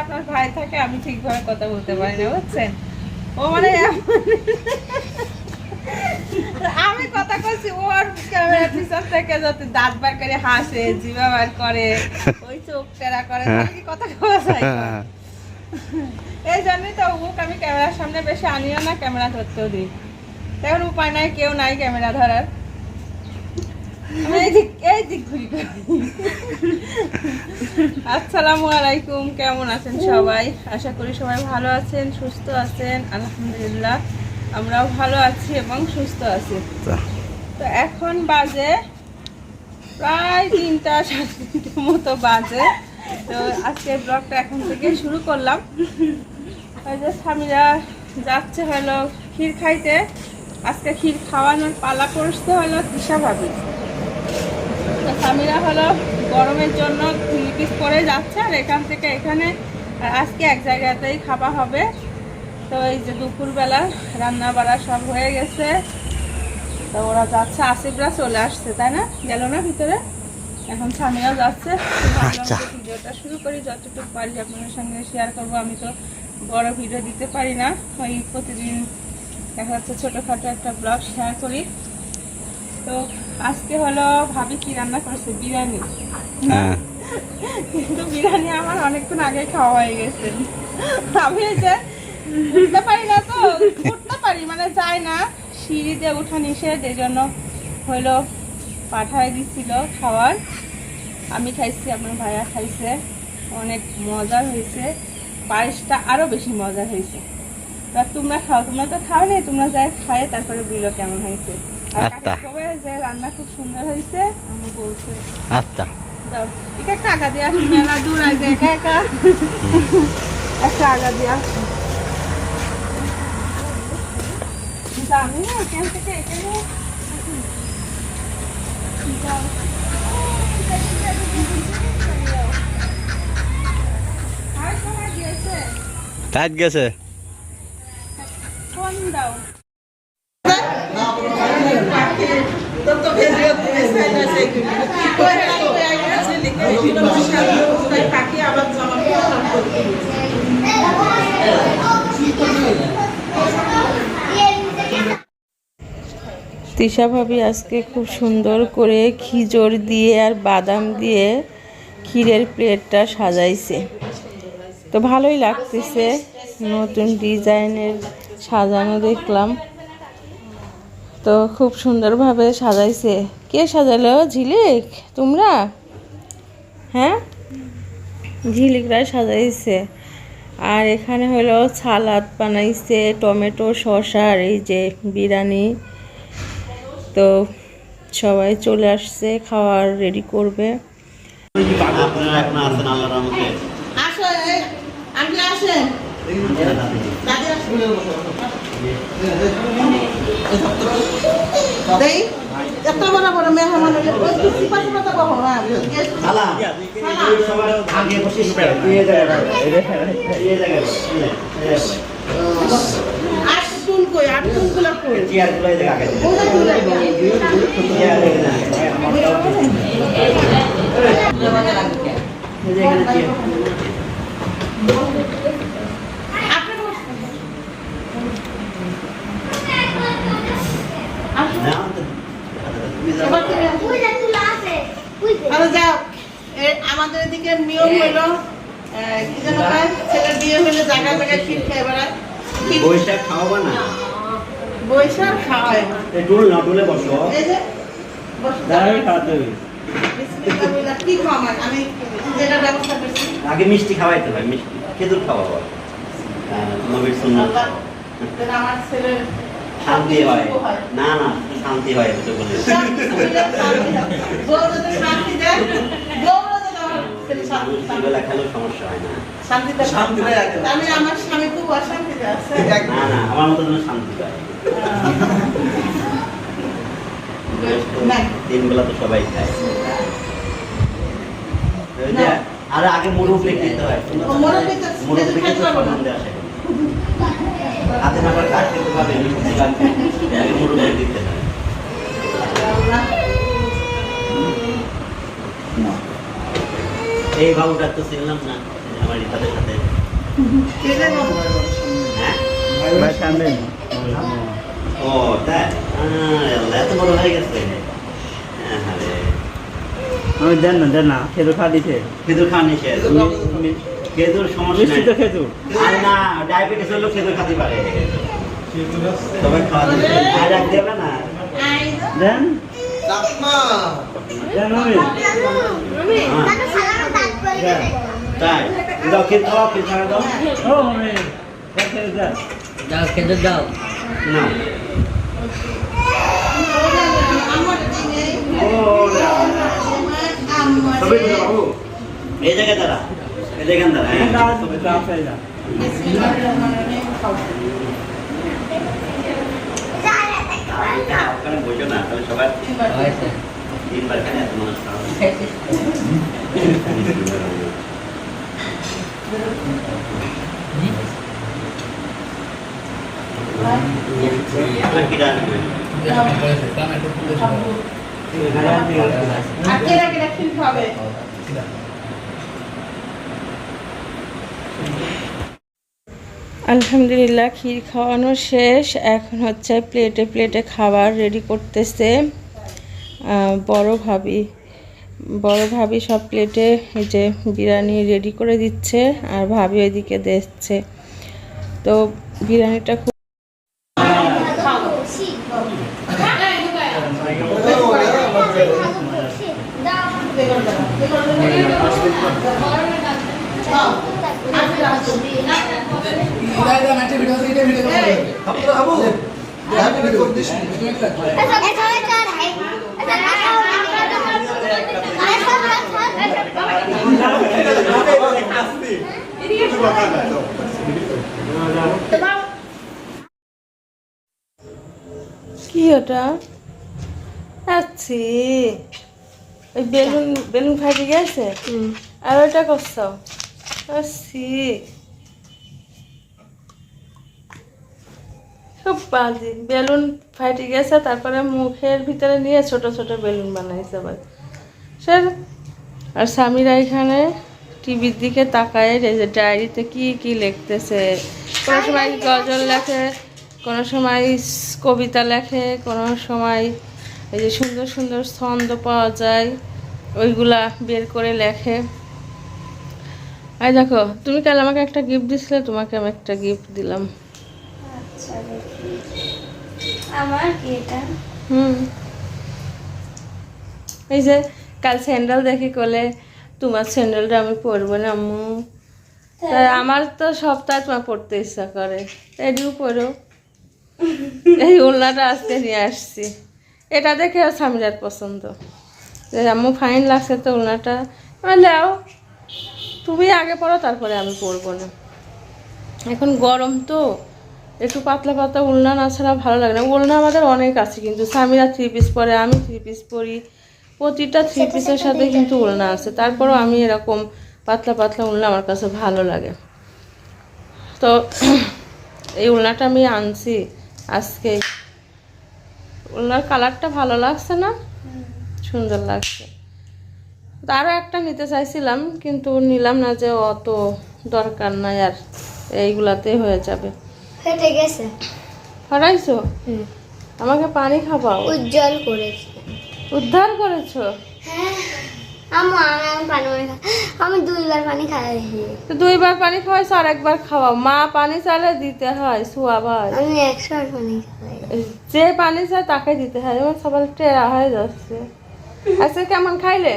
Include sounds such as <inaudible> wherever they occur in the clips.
আপনার ভাই থাকে, আমি ঠিকভাবে কথা বলতে পারি না, বুঝছেন? ও মানে আমি কথা ওর ক্যামেরার পিছন থেকে যাতে দাঁত বার করে হাসে, জিভা বার করে, ওই চোখ টেরা করে কথা কওয়া যায়? <laughs> এই জন্যই তো ওকে আমি ক্যামেরার সামনে বেশি আনিও না ক্যামেরা ধরতেও দিই। তেমন উপায় নাই কেউ নাই ক্যামেরা ধরার। <laughs> আসসালামু আলাইকুম কেমন আছেন সবাই? আশা করি সবাই ভালো আছেন সুস্থ আছেন আলহামদুলিল্লাহ। আমরাও ভালো আছি এবং সুস্থ আছি। তো এখন বাজে প্রায় তিনটা সাড়ে তিনটার মতো বাজে। তো আজকের ব্লগটা এখন থেকে শুরু করলাম। ওই যে স্বামীরা যাচ্ছে হলো ক্ষীর খাইতে। আজকে ক্ষীর খাওয়ানোর পালা পড়তে হলো দিশা ভাবি। তো স্বামীরা হলো গরমের জন্য পিস করে যাচ্ছে আর এখান থেকে এখানে আজকে এক জায়গাতেই খাওয়া হবে। তো এই যে দুপুরবেলা রান্না বাড়া সব হয়ে গেছে। তো ওরা যাচ্ছে আসিফরা চলে আসছে, তাই না? গেল না ভিতরে? এখন স্বামীরাও যাচ্ছে। আচ্ছা। ভিডিওটা শুরু করি যতটুকু পারি আপনাদের সঙ্গে শেয়ার করব। আমি তো বড় ভিডিও দিতে পারি না। ওই প্রতিদিন দেখা যাচ্ছে ছোটোখাটো একটা ব্লগ শেয়ার করি। তো আজকে হলো ভাবি কি রান্না করছে? বিরিয়ানি। হ্যাঁ। কিন্তু বিরিয়ানি আমার অনেকক্ষণ আগে খাওয়া হয়ে গেছে। আমি যে উঠতে পারি না তো উঠতে পারি মানে যায় না। সিঁড়িতে উঠা নিষেধ এই জন্য হইল পাঠায় দিছিল খাওয়ার। আমি খাইছি আপনার ভাইয়া খাইছে। অনেক মজার হয়েছে। পায়েসটা আরও বেশি মজা হয়েছে। তা তোমরা খাও তোমরা তো খাও নি তোমরা যাই খায় তারপরে বিলো কেমন হয়েছে। আর। যে রান্না খুব সুন্দর হয়েছে আমি বলছে আচ্টা দাও এটা একটা আগা দিয়া মেলা দূর আছে একা একা। একটা আগা দিয়া। আমি না এখান থেকে এখানে দাও। আর সময় দিয়েছে টাইট তিশা ভাবি আজকে খুব সুন্দর করে খিজুর দিয়ে আর বাদাম দিয়ে ক্ষীরের প্লেটটা সাজাইছে। তো ভালোই লাগতেছে, নতুন ডিজাইনের সাজানো দেখলাম। তো খুব সুন্দরভাবে সাজাইছে। কে সাজালো? ঝিলিক? তোমরা? হ্যাঁ? ঝিলিকরা সাজাইছে। আর এখানে হলো সালাদ বানাইছে, টমেটো, শসা আর এই যে বিরিয়ানি। তো সবাই চলে আসছে খাওয়ার রেডি করবে হ্যাঁ আগে বসে দিয়ে যাবে দিয়ে যাবে আর টুল কই? আর কই? চেয়ারগুলো জায়গা যাও। এই আমাদের এদিকে নিয়ম হলো আহ, কি যেন ছেলের বিয়ে হলে জায়গায় জায়গায় ক্ষীর খেয়ে বেড়ায় বৈশাখ খাওয়াবা না? বৈশাখ খাওয়ায় এই ডুল না ডুলে বসো। এই যে বসো। দাঁড়াবে খাওয়াতে হবে বিসমিল্লাহ কি আমি যেটা ব্যবস্থা করছি। আগে মিষ্টি খাওয়াইতে হয় মিষ্টি। খেজুর খাওয়াবো নবীর সুন্নাত। আমার ছেলের শান্তি হয়। না না শান্তি হয় বলে। শান্তি হয়। শান্তি দেয়, শান্তি। সমস্যা হয় না। শান্তিতে আমি আমার স্বামী খুব অশান্তিতে আছে। না না আমার মতো শান্তি পায়। <laughs> তিন বেলা তো সবাই খায়। আর আগে মুরব্বী খেতে হয়। মুরব্বি খেতে। হাতে না পাবে মিষ্টি লাগবে মুরব্বী দিতে হয়। এই বাবুটা তো চিনলাম না আমার তাদের সাথে। হ্যাঁ? ও তাই? এত বড় হয়ে গেছে। হ্যাঁ, আমি দেন না দেন না খেজুর খা দিতে। খেজুর খাওয়া নিষেধ খেজুর সমস্যা মিষ্টি তো খেজুর। আর না ডায়াবেটিস হলেও খেজুর খেতে পারে। তবে খাওয়া আর এক দেবে না? দেন। দেন আমি তাই। দাও খেতে দাও খেতে খাওয়া দাও। ও আমি দাও খেতে দাও। না এই জায়গায় দাঁড়া। এই জায়গায় দাঁড়া হ্যাঁ। ওখানে বসো না তাহলে সবাই তিনবার খানে এত মানুষ খাওয়া <laughs> আলহামদুলিল্লাহ, ক্ষীর খাওয়ানো শেষ। এখন হচ্ছে প্লেটে প্লেটে খাবার রেডি করতেছে। বড় ভাবি। বড় ভাবি সব প্লেটে এই যে বিরিয়ানি রেডি করে দিচ্ছে, আর ভাবি ওইদিকে দেখছে। তো বিরিয়ানিটা খুব কি ওটা? আছি ওই বেলুন বেলুন ফাটি গেছে? আর ওটা করছ? আছি বাজে। বেলুন ফাটি গেছে, তারপরে মুখের ভিতরে নিয়ে ছোট ছোট বেলুন বানাইছে আবার। সে আর স্বামীরা এখানে টিভির দিকে তাকায় যে ডায়েরিতে কি কি লিখতেছে। কোনো সময় গজল লেখে, কোনো সময় কবিতা লেখে, কোনো সময় এই যে সুন্দর সুন্দর ছন্দ পাওয়া যায়, ওইগুলা বের করে লেখে। আর দেখো, তুমি কাল আমাকে একটা গিফট দিছিলে, তোমাকে আমি একটা গিফট দিলাম। আমার কি এটা। হুম। এই যে কাল স্যান্ডেল দেখি করলে তোমার স্যান্ডেলটা আমি পরবো না আম্মু। আমার তো সপ্তাহে তোমার পড়তে ইচ্ছা করে। এটিও পড়ো এই উল্লাটা আজকে নিয়ে আসছি। এটা দেখে স্বামীর পছন্দ। যে আম্মু ফাইন লাগছে তো উল্লাটা লেও তুমি আগে পড়ো তারপরে আমি পরবো না। এখন গরম তো। একটু পাতলা পাতলা উলনা না ছাড়া ভালো লাগে না। উলনা আমাদের অনেক আছে কিন্তু স্বামীরা থ্রি পিস পরে আমি থ্রি পিস পরি। প্রতিটা থ্রি পিসের সাথে কিন্তু উলনা আছে। তারপরও আমি এরকম পাতলা পাতলা উলনা আমার কাছে ভালো লাগে। তো <clears throat> এই উলনাটা আমি আনছি আজকে। উলনার কালারটা ভালো লাগছে না? সুন্দর লাগছে। তো আরও একটা নিতে চাইছিলাম কিন্তু নিলাম না যে অত দরকার নাই আর এইগুলাতে হয়ে যাবে। ফেটে গেছে। হরাইছো আমাকে পানি খাবাও উজ্জ্বল করেছে। উদ্ধার করেছ? আমার আমি পানি পানি আমি দুইবার পানি তো দুইবার পানি খাওয়াইছো আর একবার খাওয়াও। মা পানি চাইলে দিতে হয় সুয়া ভাই। আমি একশো পানি খাই। যে পানি চায় তাকে দিতে হয়। আমার সবার টেরা হয়ে যাচ্ছে। আচ্ছা কেমন খাইলে?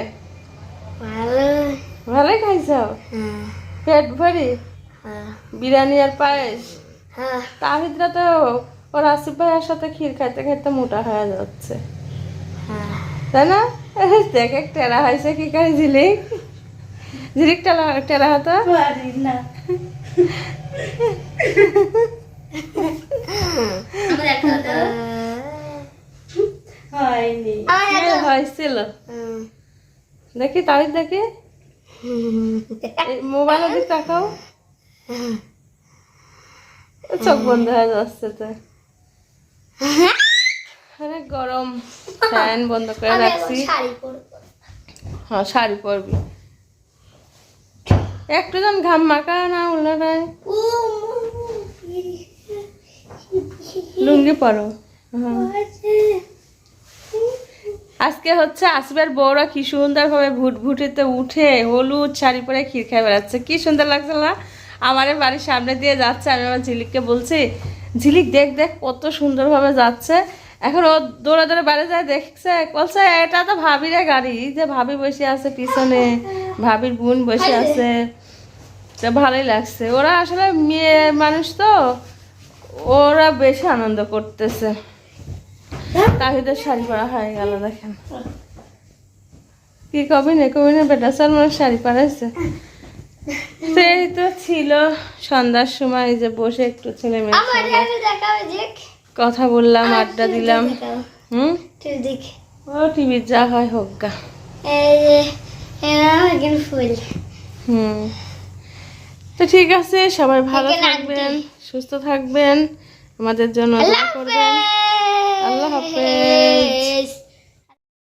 ভালো। ভালোই খাইছো? হ্যাঁ। পেট ভরি? হ্যাঁ। বিরিয়ানি আর পায়েস? হ্যাঁ তাহিদরা তো ওর আসিফ ভাইয়ের সাথে ক্ষীর খাইতে খাইতে মোটা হয়ে যাচ্ছে। হ্যাঁ। তাই না? দেখ এক টেরা হয়েছে কি করে ঝিলিক ঝিলিক টেরা টেরা হতো? হ্যাঁ, হয়েছিল। দেখি তাহিদ দেখি। এই মোবাইলের দিক তাকাও। চোখ বন্ধ হয়ে যাচ্ছে তো। <laughs> আরে গরম। <laughs> ফ্যান বন্ধ করে রাখছি। হ্যাঁ শাড়ি পরবি। একটু ঘাম মাখা না উল্লাটায় লুঙ্গি পরো। হ্যাঁ। আজকে হচ্ছে আসবের বউরা কি সুন্দর ভাবে ভুট ভুটিতে উঠে হলুদ শাড়ি পরে ক্ষীর খেয়ে বেড়াচ্ছে। কি সুন্দর লাগছে না আমার বাড়ির সামনে দিয়ে যাচ্ছে আমি আমার ঝিলিককে বলছি ঝিলিক দেখ দেখ কত সুন্দরভাবে যাচ্ছে। এখন ও দৌড়ে দৌড়ে বাড়ি যায় দেখছে বলছে এটা তো ভাবিরে গাড়ি যে ভাবি বসে আছে পিছনে ভাবির বোন বসে আছে। তো ভালোই লাগছে। ওরা আসলে মেয়ে মানুষ তো ওরা বেশি আনন্দ করতেছে। তাহিদের শাড়ি পরা হয়ে গেল দেখেন। কি কবি নে কবি না বেটা সালমান শাড়ি পরাইছে। এই তো ছিল সন্ধ্যার সময় যে বসে একটু ছেলে দেখ কথা বললাম আড্ডা দিলাম। হুম? ও টিভির যা হয় হোক গা। হুম। তো ঠিক আছে সবাই ভালো থাকবেন সুস্থ থাকবেন। আমাদের জন্য করবেন। আল্লাহ। হাফেজ।